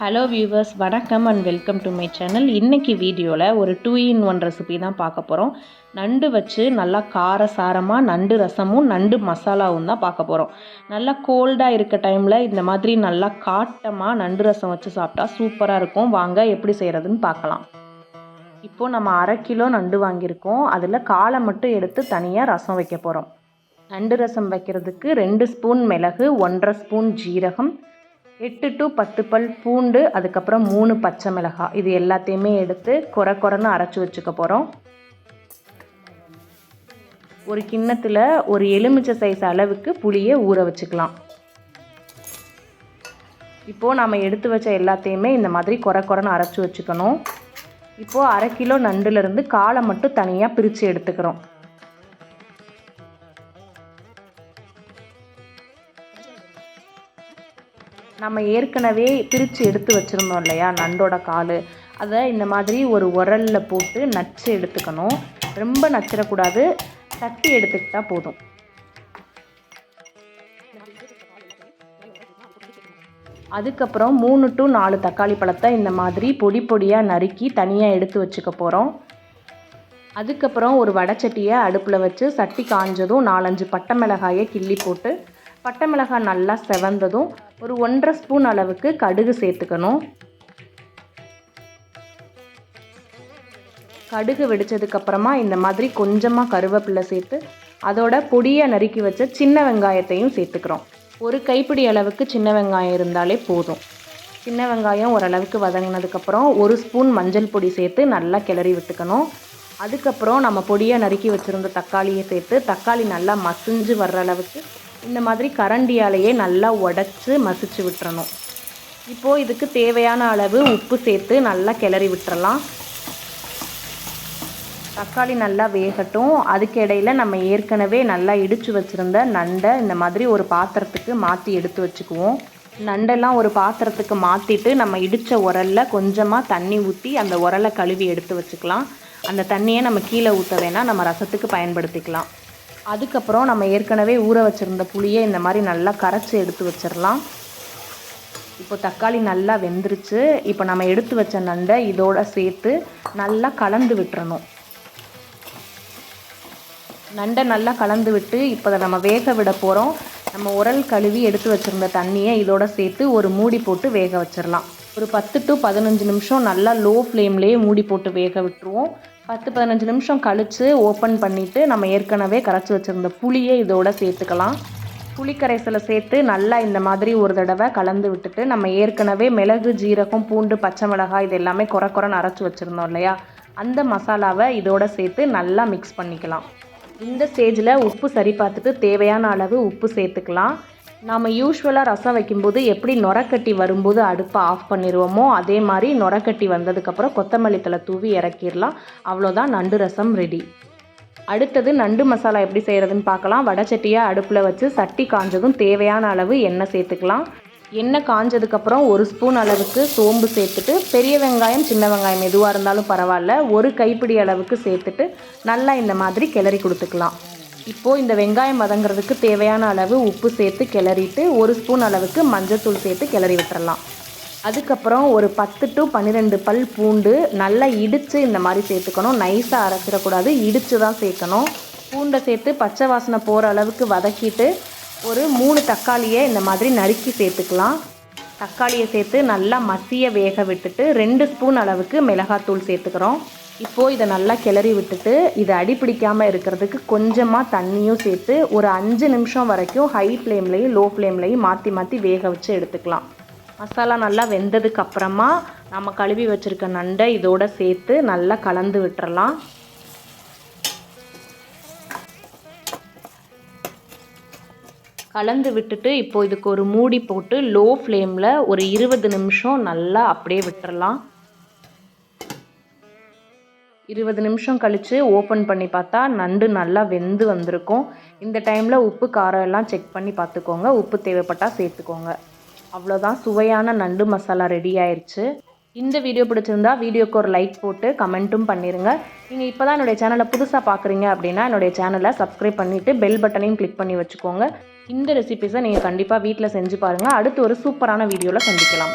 Hello viewers வணக்கம் and welcome to my channel இன்றைக்கி வீடியோவில் ஒரு டூ இன் ஒன் ரெசிபி தான் பார்க்க போகிறோம் நண்டு வச்சு நல்லா கார சாரமாக நண்டு ரசமும் நண்டு மசாலாவும் தான் பார்க்க போகிறோம் நல்லா கோல்டாக இருக்க டைமில் இந்த மாதிரி நல்லா காட்டமாக நண்டு ரசம் வச்சு சாப்பிட்டா சூப்பராக இருக்கும். வாங்க எப்படி செய்கிறதுன்னு பார்க்கலாம். இப்போது நம்ம அரை கிலோ நண்டு வாங்கியிருக்கோம். அதில் காலை மட்டும் எடுத்து தனியாக ரசம் வைக்க போகிறோம் நண்டு ரசம் வைக்கிறதுக்கு ரெண்டு ஸ்பூன் மிளகு ஒன்றரை ஸ்பூன் ஜீரகம் எட்டு டு பத்து பல் பூண்டு அதுக்கப்புறம் மூணு பச்சை மிளகாய் இது எல்லாத்தையுமே எடுத்து குறை குறைன்னு அரைச்சி வச்சுக்க போகிறோம் ஒரு கிண்ணத்தில் ஒரு எலுமிச்சை சைஸ் அளவுக்கு புளியை ஊற வச்சுக்கலாம். இப்போது நம்ம எடுத்து வச்ச எல்லாத்தையுமே இந்த மாதிரி குறை குறைன்னு அரைச்சி வச்சுக்கணும். இப்போது அரை கிலோ நண்டுலேருந்து காலை மட்டும் தனியாக பிரித்து எடுத்துக்கிறோம். நம்ம ஏற்கனவே பிரித்து எடுத்து வச்சுருந்தோம் இல்லையா? நண்டோட கால். அதை இந்த மாதிரி ஒரு உரலில் போட்டு நச்சு எடுத்துக்கணும். ரொம்ப நச்சிடக்கூடாது. தட்டி எடுத்துக்கிட்டால் போதும். அதுக்கப்புறம் மூணு டு நாலு தக்காளி பழத்தை இந்த மாதிரி பொடி பொடியாக நறுக்கி தனியாக எடுத்து வச்சுக்க போகிறோம் அதுக்கப்புறம் ஒரு வடைச்சட்டியை அடுப்பில் வச்சு சட்டி காஞ்சதும் நாலஞ்சு பட்டை மிளகாயை கிள்ளி போட்டு பட்டை மிளகாய் நல்லா செவந்ததும் ஒரு ஒன்றரை ஸ்பூன் அளவுக்கு கடுகு சேர்த்துக்கணும். கடுகு வெடித்ததுக்கப்புறமா இந்த மாதிரி கொஞ்சமாக கருவேப்பிலை சேர்த்து அதோட பொடியை நறுக்கி வச்ச சின்ன வெங்காயத்தையும் சேர்த்துக்கிறோம். ஒரு கைப்பிடி அளவுக்கு சின்ன வெங்காயம் இருந்தாலே போதும். சின்ன வெங்காயம் ஓரளவுக்கு வதங்கினதுக்கப்புறம் ஒரு ஸ்பூன் மஞ்சள் பொடி சேர்த்து நல்லா கிளறி விட்டுக்கணும். அதுக்கப்புறம் நம்ம பொடியை நறுக்கி வச்சுருந்த தக்காளியை சேர்த்து தக்காளி நல்லா மசிஞ்சு வர்ற அளவுக்கு இந்த மாதிரி கரண்டியாலேயே நல்லா உடச்சி மசிச்சு விட்டுறணும். இப்போது இதுக்கு தேவையான அளவு உப்பு சேர்த்து நல்லா கிளறி விட்டுறலாம். தக்காளி நல்லா வேகட்டும். அதுக்கு இடையில் நம்ம ஏற்கனவே நல்லா இடித்து வச்சுருந்த நண்டை இந்த மாதிரி ஒரு பாத்திரத்துக்கு மாற்றி எடுத்து வச்சுக்குவோம். நண்டெல்லாம் ஒரு பாத்திரத்துக்கு மாற்றிட்டு நம்ம இடித்த உரலில் கொஞ்சமாக தண்ணி ஊற்றி அந்த உரலை கழுவி எடுத்து வச்சுக்கலாம். அந்த தண்ணியை நம்ம கீழே ஊற்ற வேணால் நம்ம ரசத்துக்கு பயன்படுத்திக்கலாம். அதுக்கப்புறம் நம்ம ஏற்கனவே ஊற வச்சுருந்த புளியை இந்த மாதிரி நல்லா கரைச்சி எடுத்து வச்சிடலாம் இப்போ தக்காளி நல்லா வெந்துருச்சு. இப்போ நம்ம எடுத்து வச்ச நண்டை இதோட சேர்த்து நல்லா கலந்து விட்டுறணும். நண்டை நல்லா கலந்து விட்டு இப்போ அதை நம்ம வேக விட போகிறோம் நம்ம உரல் கழுவி எடுத்து வச்சுருந்த தண்ணியை இதோட சேர்த்து ஒரு மூடி போட்டு வேக வச்சிடலாம் ஒரு பத்து டு பதினஞ்சு நிமிஷம் நல்லா லோ ஃப்ளேம்லேயே மூடி போட்டு வேக விட்டுருவோம். பத்து பதினஞ்சு நிமிஷம் கழித்து ஓப்பன் பண்ணிவிட்டு நம்ம ஏற்கனவே கரைச்சி வச்சுருந்த புளியை இதோட சேர்த்துக்கலாம். புளி கரைசலை சேர்த்து நல்லா இந்த மாதிரி ஒரு தடவை கலந்து விட்டுட்டு நம்ம ஏற்கனவே மிளகு ஜீரகம் பூண்டு பச்சை மிளகாய் இது எல்லாமே குறை குறைன்னு அரைச்சி வச்சுருந்தோம் இல்லையா? அந்த மசாலாவை இதோட சேர்த்து நல்லா மிக்ஸ் பண்ணிக்கலாம். இந்த ஸ்டேஜில் உப்பு சரி பார்த்துட்டு தேவையான அளவு உப்பு சேர்த்துக்கலாம். நாம் யூஸ்வலாக ரசம் வைக்கும்போது எப்படி நுரக்கட்டி வரும்போது அடுப்பை ஆஃப் பண்ணிடுவோமோ அதே மாதிரி நுரக்கட்டி வந்ததுக்கப்புறம் கொத்தமல்லி தலை தூவி இறக்கிடலாம். அவ்வளோதான் நண்டு ரசம் ரெடி அடுத்தது நண்டு மசாலா எப்படி செய்கிறதுன்னு பார்க்கலாம். வடச்சட்டியை அடுப்பில் வச்சு சட்டி காஞ்சதும் தேவையான அளவு எண்ணெய் சேர்த்துக்கலாம். எண்ணெய் காஞ்சதுக்கப்புறம் ஒரு ஸ்பூன் அளவுக்கு சோம்பு சேர்த்துட்டு பெரிய வெங்காயம் சின்ன வெங்காயம் எதுவாக இருந்தாலும் பரவாயில்ல. ஒரு கைப்பிடி அளவுக்கு சேர்த்துட்டு நல்லா இந்த மாதிரி கிளறி கொடுத்துக்கலாம். இப்போது இந்த வெங்காயம் வதங்கிறதுக்கு தேவையான அளவு உப்பு சேர்த்து கிளறிட்டு ஒரு ஸ்பூன் அளவுக்கு மஞ்சத்தூள் சேர்த்து கிளறி விட்டுறலாம். அதுக்கப்புறம் ஒரு பத்து டு பன்னிரெண்டு பல் பூண்டு நல்லா இடித்து இந்த மாதிரி சேர்த்துக்கணும். நைஸாக அரைச்சிடக்கூடாது. இடித்து தான் சேர்க்கணும். பூண்டை சேர்த்து பச்சை வாசனை போகிற அளவுக்கு வதக்கிட்டு ஒரு மூணு தக்காளியை இந்த மாதிரி நறுக்கி சேர்த்துக்கலாம். தக்காளியை சேர்த்து நல்லா மசிய வேக விட்டுட்டு ரெண்டு ஸ்பூன் அளவுக்கு மிளகாத்தூள் சேர்த்துக்கிறோம். இப்போது இதை நல்லா கிளறி விட்டுட்டு இதை அடி பிடிக்காமல் இருக்கிறதுக்கு கொஞ்சமாக தண்ணியும் சேர்த்து ஒரு அஞ்சு நிமிஷம் வரைக்கும் ஹை ஃப்ளேம்லேயும் லோ ஃப்ளேம்லேயும் மாற்றி மாற்றி வேக வச்சு எடுத்துக்கலாம். மசாலா நல்லா வெந்ததுக்கு அப்புறமா நம்ம கழுவி வச்சுருக்க நண்டை இதோட சேர்த்து நல்லா கலந்து விட்டுறலாம். கலந்து விட்டுட்டு இப்போது இதுக்கு ஒரு மூடி போட்டு லோ ஃப்ளேமில் ஒரு இருபது நிமிஷம் நல்லா அப்படியே விட்டுறலாம். இருபது நிமிஷம் கழித்து ஓப்பன் பண்ணி பார்த்தா நண்டு நல்லா வெந்து வந்திருக்கும். இந்த டைமில் உப்பு காரம் எல்லாம் செக் பண்ணி பார்த்துக்கோங்க. உப்பு தேவைப்பட்டால் சேர்த்துக்கோங்க. அவ்வளோதான் சுவையான நண்டு மசாலா ரெடி ஆயிடுச்சு இந்த வீடியோ பிடிச்சிருந்தா வீடியோக்கு ஒரு லைக் போட்டு கமெண்ட்டும் பண்ணிடுங்க நீங்கள் இப்போ தான் என்னுடைய சேனலை புதுசாக பார்க்குறீங்க அப்படின்னா என்னுடைய சேனலை சப்ஸ்கிரைப் பண்ணிவிட்டு பெல் பட்டனையும் கிளிக் பண்ணி வச்சுக்கோங்க. இந்த ரெசிபிஸை நீங்கள் கண்டிப்பாக வீட்டில் செஞ்சு பாருங்கள் அடுத்து ஒரு சூப்பரான வீடியோவில் சந்திக்கலாம்.